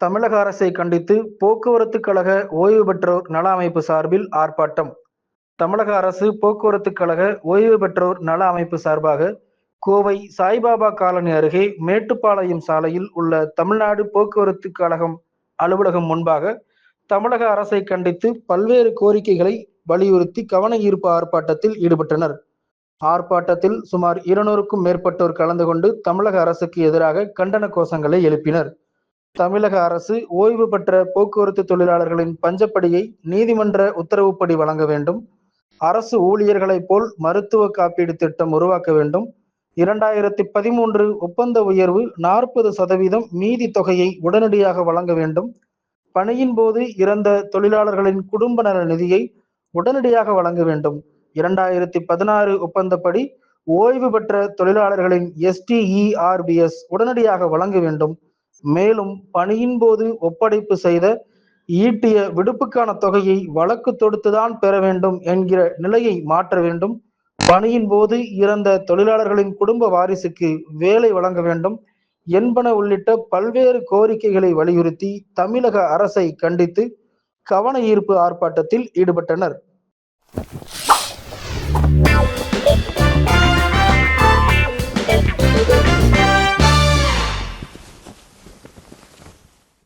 தமிழக அரசை கண்டித்து போக்குவரத்து கழக ஓய்வு பெற்றோர் நல அமைப்பு சார்பில் ஆர்ப்பாட்டம். தமிழக அரசு போக்குவரத்து கழக ஓய்வு பெற்றோர் நல அமைப்பு சார்பாக கோவை சாய்பாபா காலனி அருகே மேட்டுப்பாளையம் சாலையில் உள்ள தமிழ்நாடு போக்குவரத்து கழகம் அலுவலகம் முன்பாக தமிழக அரசை கண்டித்து பல்வேறு கோரிக்கைகளை வலியுறுத்தி கவன ஈர்ப்பு ஆர்ப்பாட்டத்தில் ஈடுபட்டனர். ஆர்ப்பாட்டத்தில் சுமார் இருநூறுக்கும் மேற்பட்டோர் கலந்து கொண்டு தமிழக அரசுக்கு எதிராக கண்டன கோஷங்களை எழுப்பினர். தமிழக அரசு ஓய்வு பெற்ற போக்குவரத்து தொழிலாளர்களின் பஞ்சப்படியை நீதிமன்ற உத்தரவுப்படி வழங்க வேண்டும். அரசு ஊழியர்களைப் போல் மருத்துவ காப்பீடு திட்டம் உருவாக்க வேண்டும். இரண்டாயிரத்தி பதிமூன்று ஒப்பந்த உயர்வு நாற்பது சதவீதம் மீதி தொகையை உடனடியாக வழங்க வேண்டும். பணியின் போது இறந்த தொழிலாளர்களின் குடும்ப நல நிதியை உடனடியாக வழங்க வேண்டும். இரண்டாயிரத்தி பதினாறு ஒப்பந்தப்படி ஓய்வு பெற்ற தொழிலாளர்களின் எஸ்டிஇஆர்பிஎஸ் உடனடியாக வழங்க வேண்டும். மேலும் பணியின் போது ஒப்படைப்பு செய்த ஈட்டிய விடுப்புக்கான தொகையை வழக்கு தொடுத்துதான் பெற வேண்டும் என்கிற நிலையை மாற்ற வேண்டும். பணியின் போது இறந்த தொழிலாளர்களின் குடும்ப வாரிசுக்கு வேலை வழங்க வேண்டும். என்பன உள்ளிட்ட பல்வேறு கோரிக்கைகளை வலியுறுத்தி தமிழக அரசை கண்டித்து கவன ஈர்ப்பு ஆர்ப்பாட்டத்தில் ஈடுபட்டனர்.